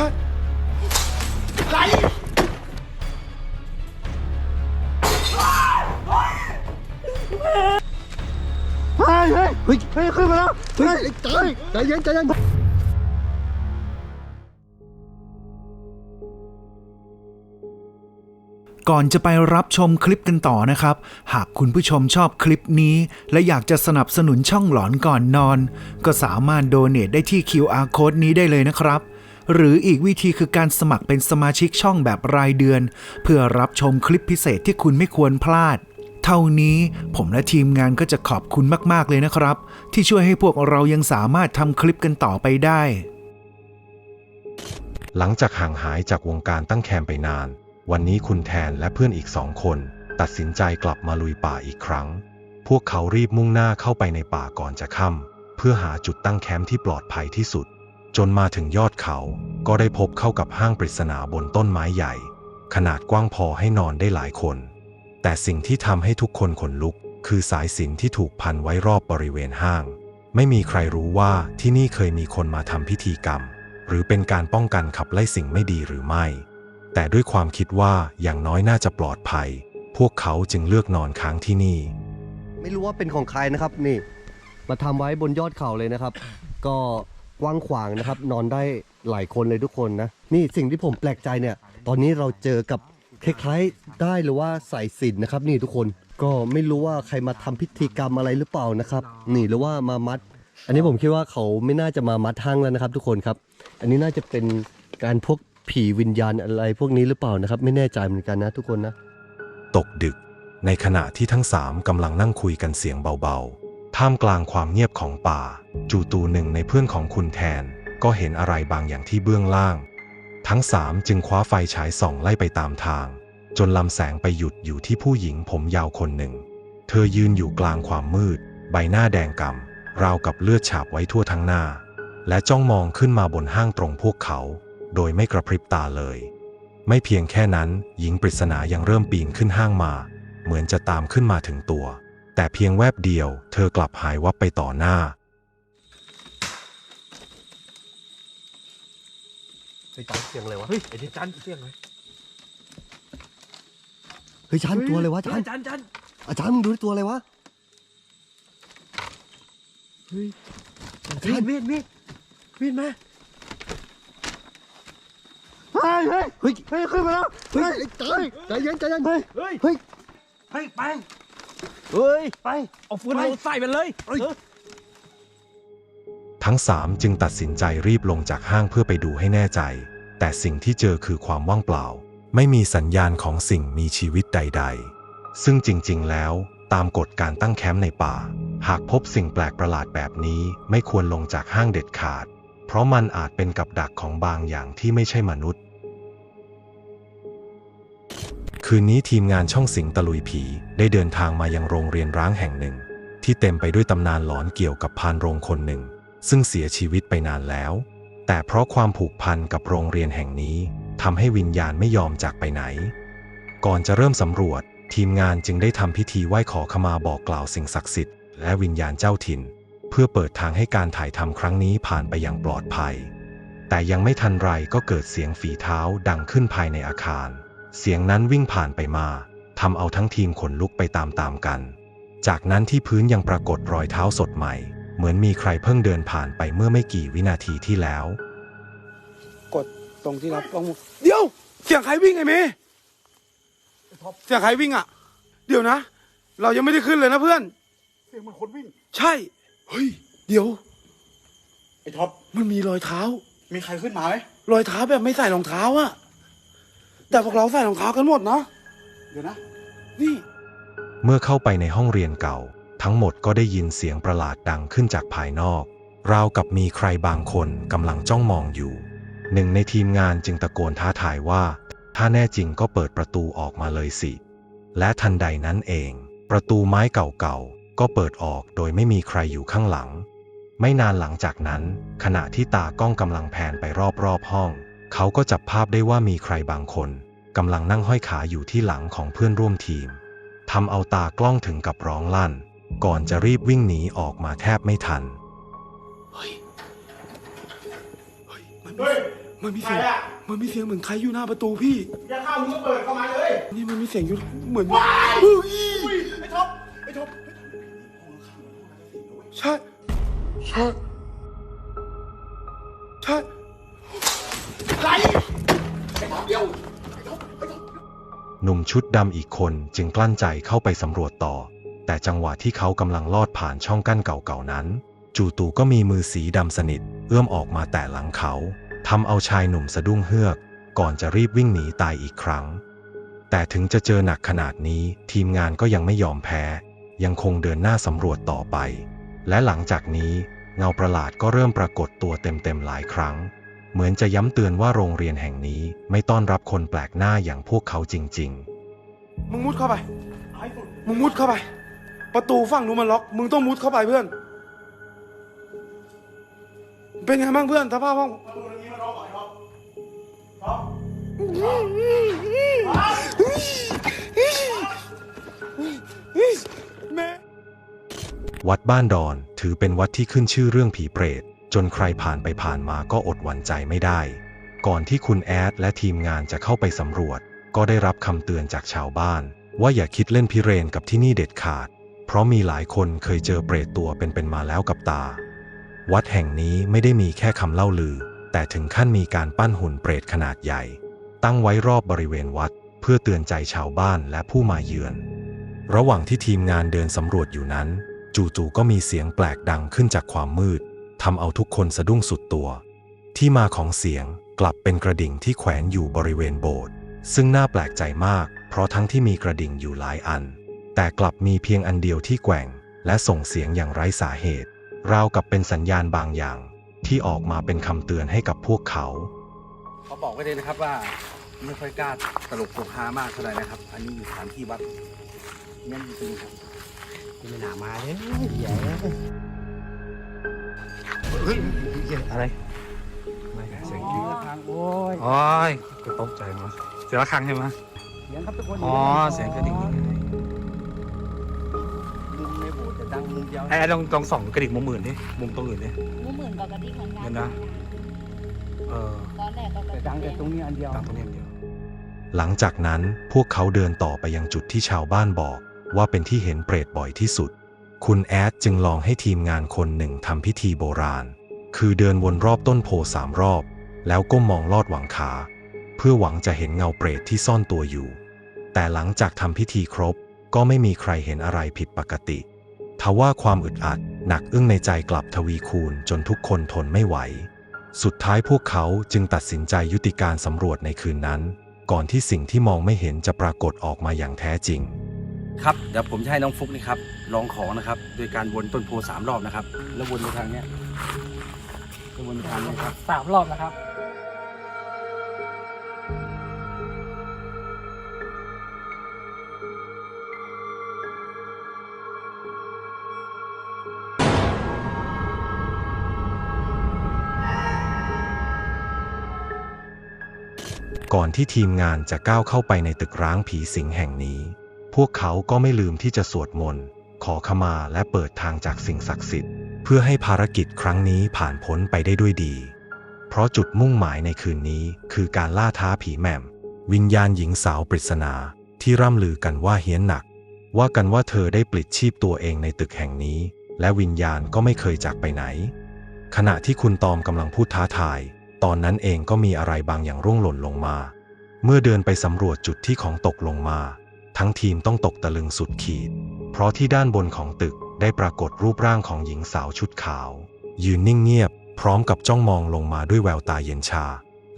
เฮ้ยเฮ้ยเฮ้ยเฮ้ยขึ้นมาแล้วเฮ้ยใจใจเย็นใจเย็นก่อนจะไปรับชมคลิปกันต่อนะครับ หากคุณผู้ชมชอบคลิปนี้ และอยากจะสนับสนุนช่องหลอนก่อนนอน ก็สามารถโดเน a t ได้ที่ QR code นี้ได้เลยนะครับ หรืออีกวิธีคือการสมัครเป็นสมาชิกช่องแบบรายเดือน เพื่อรับชมคลิปพิเศษที่คุณไม่ควรพลาด เท่านี้ผมและทีมงานก็จะขอบคุณมากๆเลยนะครับ ที่ช่วยให้พวกเรายังสามารถทำคลิปกันต่อไปได้ หลังจากห่างหายจากวงการตั้งแคมป์ไปนาน วันนี้คุณแทนและเพื่อนอีกสองคน ตัดสินใจกลับมาลุยป่าอีกครั้ง พวกเขารีบมุ่งหน้าเข้าไปในป่าก่อนจะค่ำเพื่อหาจุดตั้งแคมป์ที่ปลอดภัยที่สุด จนมาถึงยอดเขาก็ได้พบเข้ากับห้างปริศนาบนต้นไม้ใหญ่ ขนาดกว้างพอให้นอนได้หลายคน แต่สิ่งที่ทำให้ทุกคนขนลุก คือสายสินที่ถูกพันไว้รอบบริเวณห้าง ไม่มีใครรู้ว่าที่นี่เคยมีคนมาทำพิธีกรรม หรือเป็นการป้องกันขับไล่สิ่งไม่ดีหรือไม่ แต่ด้วยความคิดว่าอย่างน้อยน่าจะปลอดภัย พวกเขาจึงเลือกนอนค้างที่นี่ ไม่รู้ว่าเป็นของใครนะครับนี่ มาทำไว้บนยอดเขาเลยนะครับ ก็ กว้างขวางนะครับ นอนได้หลายคนเลยทุกคนนะ นี่สิ่งที่ผมแปลกใจเนี่ย ตอนนี้เราเจอกับคล้ายๆได้หรือว่าสายสิญนนะครับ นี่ทุกคนก็ไม่รู้ว่าใครมาทำพิธีกรรมอะไรหรือเปล่านะครับ นี่หรือว่ามามัด อันนี้ผมคิดว่าเขาไม่น่าจะมามัดห้างแล้วนะครับ ทุกคนครับ อันนี้น่าจะเป็นการพวกผีวิญญาณอะไรพวกนี้หรือเปล่านะครับ ไม่แน่ใจเหมือนกันนะทุกคนนะ ตกดึกในขณะที่ทั้งสามกำลังนั่งคุยกันเสียงเบาๆ ท่ามกลางความเงียบของป่า จู่ตูหนึ่งในเพื่อนของคุณแทน ก็เห็นอะไรบางอย่างที่เบื้องล่าง ทั้งสามจึงคว้าไฟฉายส่องไล่ไปตามทาง จนลำแสงไปหยุดอยู่ที่ผู้หญิงผมยาวคนหนึ่ง เธอยืนอยู่กลางความมืด ใบหน้าแดงกำราวกับเลือดฉาบไว้ทั่วทั้งหน้า และจ้องมองขึ้นมาบนห้างตรงพวกเขา โดยไม่กระพริบตาเลย ไม่เพียงแค่นั้น หญิงปริศนายังเริ่มปีนขึ้นห้างมา เหมือนจะตามขึ้นมาถึงตัว แต่เพียงแวบเดียว เธอกลับหายวับไปต่อหน้าเฮ้ยจันเสียงอะไรวะ เฮ้ยไอ้ที่จันเสียงเลยเฮ้ยจันตัวอะไรวะจันจันจันอาจารย์มึงดูตัวอะไรวะเฮ้ยอาจารย์มีดมีดมีดมาเฮ้ยเฮ้ยเฮ้ยเฮ้ยขึ้นมาแล้วเฮ้ยใจใจเย็นใจเย็นเฮ้ยเฮ้ยเฮ้ยเฮ้ยไป เฮ้ย ไป เอาฟืนเอาใส่มันเลยเฮ้ยเออทั้งสามจึงตัดสินใจรีบลงจากห้างเพื่อไปดูให้แน่ใจ แต่สิ่งที่เจอคือความว่างเปล่า ไม่มีสัญญาณของสิ่งมีชีวิตใด ๆ ซึ่งจริง ๆ แล้ว ตามกฎการตั้งแคมป์ในป่า หากพบสิ่งแปลกประหลาดแบบนี้ไม่ควรลงจากห้างเด็ดขาด เพราะมันอาจเป็นกับดักของบางอย่างที่ไม่ใช่มนุษย์ คืนนี้ทีมงานช่องสิงตะลุยผี ได้เดินทางมายังโรงเรียนร้างแห่งหนึ่ง ที่เต็มไปด้วยตำนานหลอนเกี่ยวกับพานโรงคนหนึ่ง ซึ่งเสียชีวิตไปนานแล้ว แต่เพราะความผูกพันกับโรงเรียนแห่งนี้ทำให้วิญญาณไม่ยอมจากไปไหน ก่อนจะเริ่มสำรวจ ทีมงานจึงได้ทำพิธีไหว้ขอขมาบอกกล่าวสิ่งศักดิ์สิทธิ์และวิญญาณเจ้าถิ่น เพื่อเปิดทางให้การถ่ายทำครั้งนี้ผ่านไปอย่างปลอดภัย แต่ยังไม่ทันไรก็เกิดเสียงฝีเท้าดังขึ้นภายในอาคาร เสียงนั้นวิ่งผ่านไปมาทำเอาทั้งทีมขนลุกไปตามๆกัน จากนั้นที่พื้นยังปรากฏรอยเท้าสดใหม่ เหมือนมีใครเพิ่งเดินผ่านไปเมื่อไม่กี่วินาทีที่แล้ว กดตรงที่รับกล้องวงเดี๋ยว เสียงใครวิ่งไอ้เมย์เสียงใครวิ่งอะ เดี๋ยวนะ เรายังไม่ได้ขึ้นเลยนะเพื่อน เสียงมันคนวิ่ง ใช่ เฮ้ย เดี๋ยว ไอ้ท็อป มันมีรอยเท้า มีใครขึ้นมาไหมรอยเท้าแบบไม่ใส่รองเท้าอะ แต่พวกเราใส่รองเท้ากันหมดนะ เดี๋ยวนะ นี่ เมื่อเข้าไปในห้องเรียนเก่า ทั้งหมดก็ได้ยินเสียงประหลาดดังขึ้นจากภายนอก ราวกับมีใครบางคนกำลังจ้องมองอยู่ หนึ่งในทีมงานจึงตะโกนท้าทายว่า ถ้าแน่จริงก็เปิดประตูออกมาเลยสิ และทันใดนั้นเอง ประตูไม้เก่าๆก็เปิดออกโดยไม่มีใครอยู่ข้างหลัง ไม่นานหลังจากนั้น ขณะที่ตากล้องกำลังแผนไปรอบๆห้อง เขาก็จับภาพได้ว่ามีใครบางคนกำลังนั่งห้อยขาอยู่ที่หลังของเพื่อนร่วมทีมทำเอาตากล้องถึงกับร้องลั่น ก่อนจะรีบวิ่งหนีออกมาแทบไม่ทัน เฮ้ย เฮ้ย มันเฮ้ยมันมีเสียง มันมีเสียงเหมือนใครอยู่หน้าประตูพี่ อย่าเข้ามึงก็เปิดเข้ามาเลย นี่มันมีเสียงอยู่เหมือนอุ้ยไอ้ท็อป ไอ้ท็อป ใช่ ใช่ ใช่ หนุ่มชุดดำอีกคนจึงกลั้นใจเข้าไปสำรวจต่อ แต่จังหวะที่เขากำลังลอดผ่านช่องกั้นเก่าๆนั้น จู่ๆก็มีมือสีดำสนิท เอื้อมออกมาแตะหลังเขาทำเอาชายหนุ่มสะดุ้งเฮือก ก่อนจะรีบวิ่งหนีตายอีกครั้ง แต่ถึงจะเจอหนักขนาดนี้ทีมงานก็ยังไม่ยอมแพ้ ยังคงเดินหน้าสำรวจต่อไป และหลังจากนี้เงาประหลาดก็เริ่มปรากฏตัวเต็มๆหลายครั้ง เหมือนจะย้ำเตือนว่าโรงเรียนแห่งนี้ไม่ต้อนรับคนแปลกหน้าอย่างพวกเขาจริงๆมึงมุดเข้าไปไอ้สุดมึงมุดเข้าไป ประตูฝั่งนู้นมันล็อก มึงต้องมุดเข้าไปเพื่อน เป็นไงบ้างเพื่อนสภาพห้องประตูตรงนี้มันล็อกก่อนไอ้ท็อปท็อปแม่วัดบ้านดอนถือเป็นวัดที่ขึ้นชื่อเรื่องผีเปรต จนใครผ่านไปผ่านมาก็อดหวั่นใจไม่ได้ ก่อนที่คุณแอดและทีมงานจะเข้าไปสำรวจ ก็ได้รับคำเตือนจากชาวบ้าน ว่าอย่าคิดเล่นพิเรนกับที่นี่เด็ดขาด เพราะมีหลายคนเคยเจอเปรตตัวเป็นๆมาแล้วกับตา วัดแห่งนี้ไม่ได้มีแค่คำเล่าลือ แต่ถึงขั้นมีการปั้นหุ่นเปรตขนาดใหญ่ ตั้งไว้รอบบริเวณวัด เพื่อเตือนใจชาวบ้านและผู้มาเยือน ระหว่างที่ทีมงานเดินสำรวจอยู่นั้น จู่ๆก็มีเสียงแปลกดังขึ้นจากความมืด ทำเอาทุกคนสะดุ้งสุดตัว ที่มาของเสียงกลับเป็นกระดิ่งที่แขวนอยู่บริเวณโบสถ์ซึ่งน่าแปลกใจมาก เพราะทั้งที่มีกระดิ่งอยู่หลายอัน แต่กลับมีเพียงอันเดียวที่แกว่ง และส่งเสียงอย่างไร้สาเหตุ ราวกับเป็นสัญญาณบางอย่าง ที่ออกมาเป็นคำเตือนให้กับพวกเขา เขาบอกไว้เลยนะครับว่าไม่ค่อยกล้าตลกโปกฮามากเท่าไหร่นะครับ อันนี้อยู่สถานที่วัดเงี้ยจริงๆครับ ไม่น่ามาเลยใหญ่ อะไรไม่เสียงอ๋กรีอดทางโอ้ยโอ้ยก็ตกใจมาเสียงระฆังใช่ไหมเสียงครับทุกคนอ๋อเสียงกระดิ่งมุมในโบสถ์จะดังมุมเดียวไอ้ไอ้ลองลองส่องกระดิ่งมุมอื่นดิมุมตรงอื่นดิหมูหมื่นกว่ากะทิเหมือนกันเดี๋ยวนะเออตอนแรกก็แต่ดังแต่ตรงนี้อันเดียวตามตรงนี้อย่างเดียวหลังจากนั้นพวกเขาเดินต่อไปยังจุดที่ชาวบ้านบอกว่าเป็นที่เห็นเปรตบ่อยที่สุด คุณแอดจึงลองให้ทีมงานคนหนึ่งทำพิธีโบราณ คือเดินวนรอบต้นโพสามรอบ แล้วก้มมองลอดหวังขา เพื่อหวังจะเห็นเงาเปรตที่ซ่อนตัวอยู่ แต่หลังจากทำพิธีครบ ก็ไม่มีใครเห็นอะไรผิดปกติ ทว่าความอึดอัดหนักอึ้งในใจกลับทวีคูณจนทุกคนทนไม่ไหว สุดท้ายพวกเขาจึงตัดสินใจยุติการสำรวจในคืนนั้น ก่อนที่สิ่งที่มองไม่เห็นจะปรากฏออกมาอย่างแท้จริง ครับเดี๋ยวผมจะให้น้องฟุกนี่ครับลองของนะครับ โดยการวนต้นโพสามรอบนะครับ แล้ววนไปทางเนี้ยแล้ววนไปทางนี้ครับสามรอบนะครับก่อนที่ทีมงานจะก้าวเข้าไปในตึกร้างผีสิงแห่งนี้ พวกเขาก็ไม่ลืมที่จะสวดมนต์ ขอขมาและเปิดทางจากสิ่งศักดิ์สิทธิ์ เพื่อให้ภารกิจครั้งนี้ผ่านพ้นไปได้ด้วยดี เพราะจุดมุ่งหมายในคืนนี้คือการล่าท้าผีแม่ม วิญญาณหญิงสาวปริศนาที่ร่ำลือกันว่าเฮี้ยนหนัก ว่ากันว่าเธอได้ปลิดชีพตัวเองในตึกแห่งนี้ และวิญญาณก็ไม่เคยจากไปไหน ขณะที่คุณตอมกำลังพูดท้าทาย ตอนนั้นเองก็มีอะไรบางอย่างร่วงหล่นลงมา เมื่อเดินไปสำรวจจุดที่ของตกลงมา ทั้งทีมต้องตกตะลึงสุดขีด เพราะที่ด้านบนของตึกได้ปรากฏรูปร่างของหญิงสาวชุดขาว ยืนนิ่งเงียบ พร้อมกับจ้องมองลงมาด้วยแววตาเย็นชา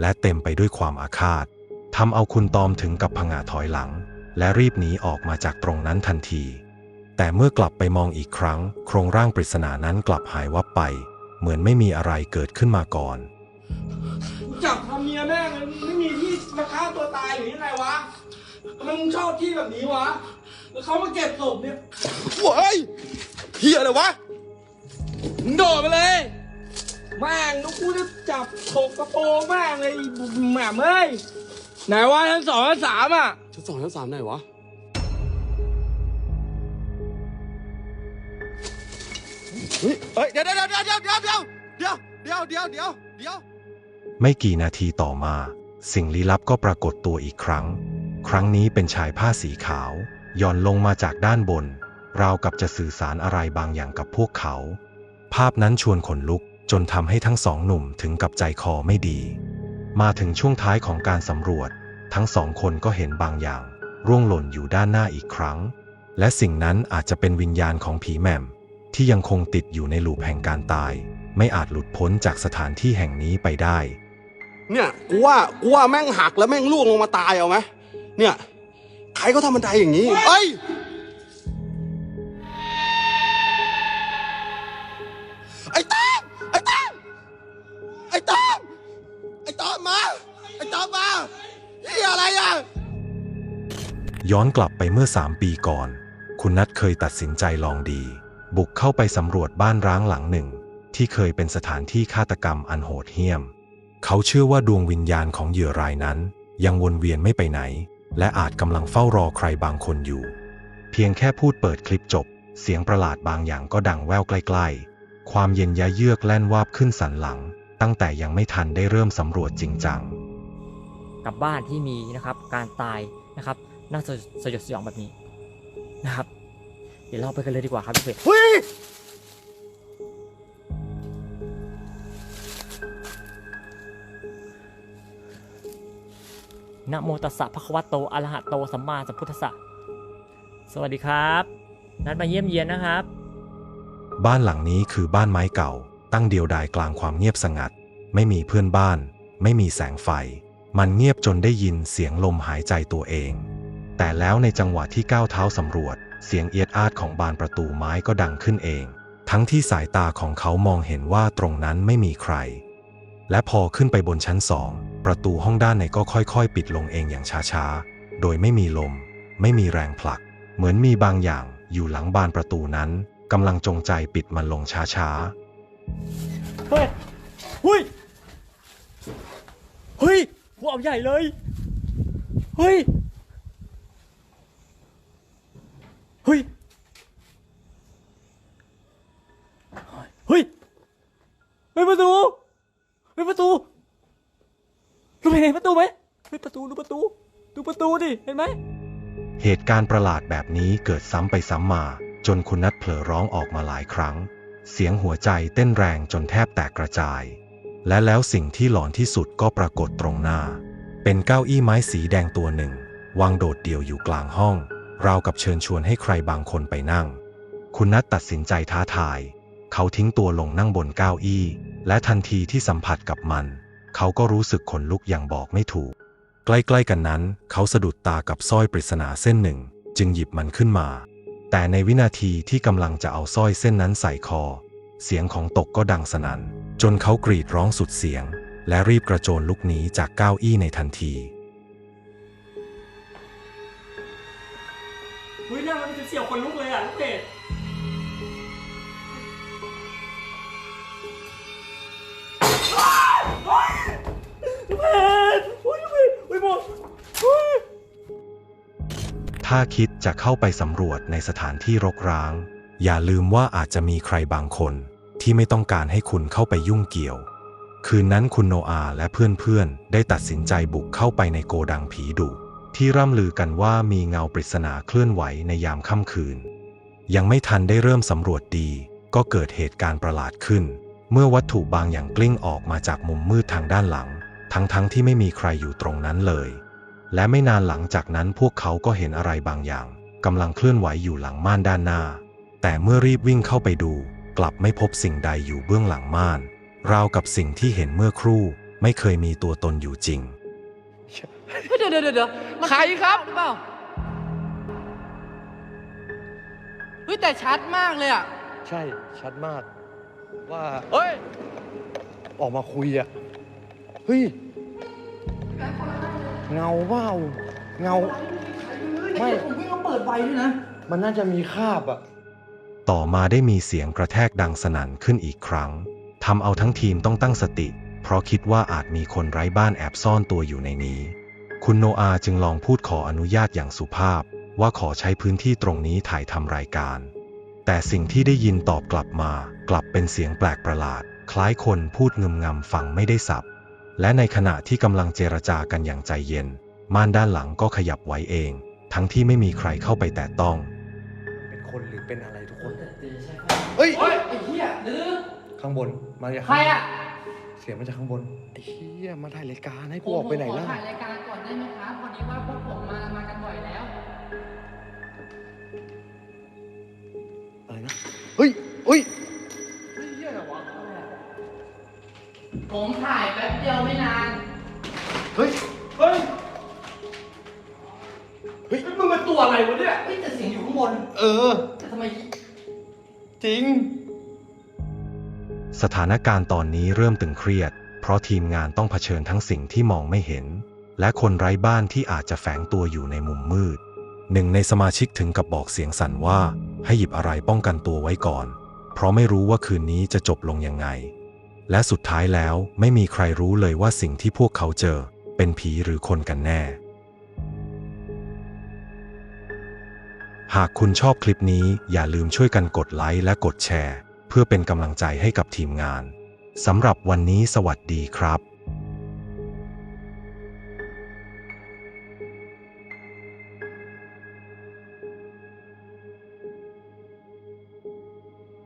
และเต็มไปด้วยความอาฆาตทำเอาคุณตอมถึงกับผงาถอยหลัง และรีบหนีออกมาจากตรงนั้นทันที แต่เมื่อกลับไปมองอีกครั้ง โครงร่างปริศนานั้นกลับหายวับไป เหมือนไม่มีอะไรเกิดขึ้นมาก่อน จับทำเมียแม่งเลยไม่มีที่มาฆ่าตัวตายหรือยังไงวะ มมึงชอบที่แบบนี้วะแล้วเขามาเก็บศพเนี่ยโว้ยเฮียอะไรวะมึงโดดไปเลย แม่งนุกกูจะจับถกกระโปรงแม่งเลยอีบุแหม่มเอ้ย ไหนวะชั้นสองชั้นสามอะ ชั้นสองชั้นสามไหนวะ เฮ้ยเฮ้ยเดี๋ยวเดี๋ยวเดี๋ยวเดี๋ยวเดี๋ยวเดี๋ยวเดี๋ยวเดี๋ยวเดี๋ยวเดี๋ยวไม่กี่นาทีต่อมา สิ่งลี้ลับก็ปรากฏตัวอีกครั้ง ครั้งนี้เป็นชายผ้าสีขาวย่อนลงมาจากด้านบน ราวกับจะสื่อสารอะไรบางอย่างกับพวกเขา ภาพนั้นชวนขนลุกจนทำให้ทั้งสองหนุ่มถึงกับใจคอไม่ดี มาถึงช่วงท้ายของการสำรวจ ทั้งสองคนก็เห็นบางอย่าง ร่วงหล่นอยู่ด้านหน้าอีกครั้ง และสิ่งนั้นอาจจะเป็นวิญญาณของผีแหม่ม ที่ยังคงติดอยู่ในลูปแห่งการตาย ไม่อาจหลุดพ้นจากสถานที่แห่งนี้ไปได้ เนี่ยกูว่ากูว่าแม่งหักแล้วแม่งล่วงลงมาตายเอาไหม เนี่ยใครก็ทำบันไดอย่างนี้เอ้ยไอ้ต้อมไอ้ต้อมไอ้ต้อมไอ้ต้อมมาไอ้ต้อมมาเฮียอะไรอะย้อนกลับไปเมื่อสามปีก่อน คุณนัทเคยตัดสินใจลองดี บุกเข้าไปสำรวจบ้านร้างหลังหนึ่ง ที่เคยเป็นสถานที่ฆาตกรรมอันโหดเหี้ยม เขาเชื่อว่าดวงวิญญาณของเหยื่อรายนั้น ยังวนเวียนไม่ไปไหน และอาจกำลังเฝ้ารอใครบางคนอยู่ เพียงแค่พูดเปิดคลิปจบ เสียงประหลาดบางอย่างก็ดังแว่วใกล้ ๆ ความเย็นยะเยือกแล่นวาบขึ้นสันหลัง ตั้งแต่ยังไม่ทันได้เริ่มสำรวจจริงจังกับบ้านที่มีนะครับการตายนะครับน่าสยดสยดสยองแบบนี้นะครับ เดี๋ยวเราไปกันเลยดีกว่าครับพี่เฟรเฮ้ย นะโมตัสสะภะคะวะโตอะระหะโตสัมมาสัมพุทธัสสะสวัสดีครับ นัดมาเยี่ยมเยียนนะครับ บ้านหลังนี้คือบ้านไม้เก่า ตั้งเดียวดายกลางความเงียบสงัด ไม่มีเพื่อนบ้าน ไม่มีแสงไฟ มันเงียบจนได้ยินเสียงลมหายใจตัวเอง แต่แล้วในจังหวะที่ก้าวเท้าสำรวจ เสียงเอียดอาดของบานประตูไม้ก็ดังขึ้นเอง ทั้งที่สายตาของเขามองเห็นว่าตรงนั้นไม่มีใคร และพอขึ้นไปบนชั้นสองประตูห้องด้านในก็ค่อยๆ ปิดลงเองอย่างช้าๆ โดยไม่มีลม ไม่มีแรงผลัก เหมือนมีบางอย่างอยู่หลังบานประตูนั้นกำลังจงใจปิดมันลงช้าๆ เฮ้ยเฮ้ยเฮ้ยหัวใหญ่เลย เฮ้ย เฮ้ย เฮ้ยเป็นประตูเป็นประตูดูเห็นประตูไหมเฮ้ยประตูดูประตู ดูประตูดิ เห็นไหม เหตุการณ์ประหลาดแบบนี้เกิดซ้ำไปซ้ำมา จนคุณนัทเผลอร้องออกมาหลายครั้ง เสียงหัวใจเต้นแรงจนแทบแตกกระจาย และแล้วสิ่งที่หลอนที่สุดก็ปรากฏตรงหน้า เป็นเก้าอี้ไม้สีแดงตัวหนึ่ง วางโดดเดี่ยวอยู่กลางห้อง ราวกับเชิญชวนให้ใครบางคนไปนั่ง คุณนัทตัดสินใจท้าทาย เขาทิ้งตัวลงนั่งบนเก้าอี้ และทันทีที่สัมผัสกับมัน เขาก็รู้สึกขนลุกอย่างบอกไม่ถูก ใกล้ๆกันนั้น เขาสะดุดตากับสร้อยปริศนาเส้นหนึ่ง จึงหยิบมันขึ้นมา แต่ในวินาทีที่กำลังจะเอาสร้อยเส้นนั้นใส่คอ เสียงของตกก็ดังสนั่น จนเขากรีดร้องสุดเสียง และรีบกระโจนลุกหนีจากเก้าอี้ในทันทีเฮ้ยน่ามันเป็นเสี่ยวคนลุกเลยอะลูกเพจ ถ้าคิดจะเข้าไปสำรวจในสถานที่รกร้าง อย่าลืมว่าอาจจะมีใครบางคนที่ไม่ต้องการให้คุณเข้าไปยุ่งเกี่ยว คืนนั้นคุณโนอาและเพื่อนๆ ได้ตัดสินใจบุกเข้าไปในโกดังผีดุที่ร่ำลือกันว่ามีเงาปริศนาเคลื่อนไหวในยามค่ำคืน ยังไม่ทันได้เริ่มสำรวจดี ก็เกิดเหตุการณ์ประหลาดขึ้น เมื่อวัตถุบางอย่างกลิ้งออกมาจากมุมมืดทางด้านหลัง ทั้งๆทที่ไม่มีใครอยู่ตรงนั้นเลย และไม่นานหลังจากนั้นพวกเขาก็เห็นอะไรบางอย่างกำลังเคลื่อนไหวอยู่หลังม่านด้านหน้า แต่เมื่อรีบวิ่งเข้าไปดู กลับไม่พบสิ่งใดอยู่เบื้องหลังม่าน ราวกับสิ่งที่เห็นเมื่อครู่ ไม่เคยมีตัวตนอยู่จริง เดี๋ยวเดี๋ยวเดี๋ยวใครครับหรือเปล่าเฮ้ยแต่ชัดมากเลยอะ ใช่ชัดมาก ว่าเฮ้ย ออกมาคุยอะเฮ้ย เงาเปล่าเงา ไม่ ผมไม่ต้องเปิดไฟด้วยนะ มันน่าจะมีคราบอะต่อมาได้มีเสียงกระแทกดังสนั่นขึ้นอีกครั้งทำเอาทั้งทีมต้องตั้งสติ เพราะคิดว่าอาจมีคนไร้บ้านแอบซ่อนตัวอยู่ในนี้ คุณโนอาจึงลองพูดขออนุญาตอย่างสุภาพ ว่าขอใช้พื้นที่ตรงนี้ถ่ายทำรายการ แต่สิ่งที่ได้ยินตอบกลับมา กลับเป็นเสียงแปลกประหลาด คล้ายคนพูดงึมงำฟังไม่ได้สับ และในขณะที่กำลังเจรจากันอย่างใจเย็น ม่านด้านหลังก็ขยับไหวเอง ทั้งที่ไม่มีใครเข้าไปแตะต้อง เป็นคนหรือเป็นอะไรทุกคน เฮ้ยเฮ้ยไอ้เหี้ยหรือข้างบน มาจากใครอะเสียงมาจากข้างบนไอ้เหี้ยมาถ่ายรายการให้ผกูมออกไปไหนขอล่ะถ่ายรายการก่อนได้ไหมครับพอดีว่าพวกผมมา มากันบ่อยแล้ว อะไรนะ เฮ้ยเฮ้ย ผมถ่ายแป๊บเดียวไม่นาน เฮ้ย เฮ้ย เฮ้ยมึงเป็นตัวอะไรวะเนี่ยเฮ้ยแต่เสียงอยู่ข้างบนเออ แต่ทำไมจริง สถานการณ์ตอนนี้เริ่มตึงเครียด เพราะทีมงานต้องเผชิญทั้งสิ่งที่มองไม่เห็น และคนไร้บ้านที่อาจจะแฝงตัวอยู่ในมุมมืด หนึ่งในสมาชิกถึงกับบอกเสียงสั่นว่า ให้หยิบอะไรป้องกันตัวไว้ก่อน เพราะไม่รู้ว่าคืนนี้จะจบลงยังไง และสุดท้ายแล้วไม่มีใครรู้เลยว่าสิ่งที่พวกเขาเจอ เป็นผีหรือคนกันแน่ หากคุณชอบคลิปนี้อย่าลืมช่วยกันกดไลค์และกดแชร์ เพื่อเป็นกำลังใจให้กับทีมงานสำหรับวันนี้สวัสดีครับ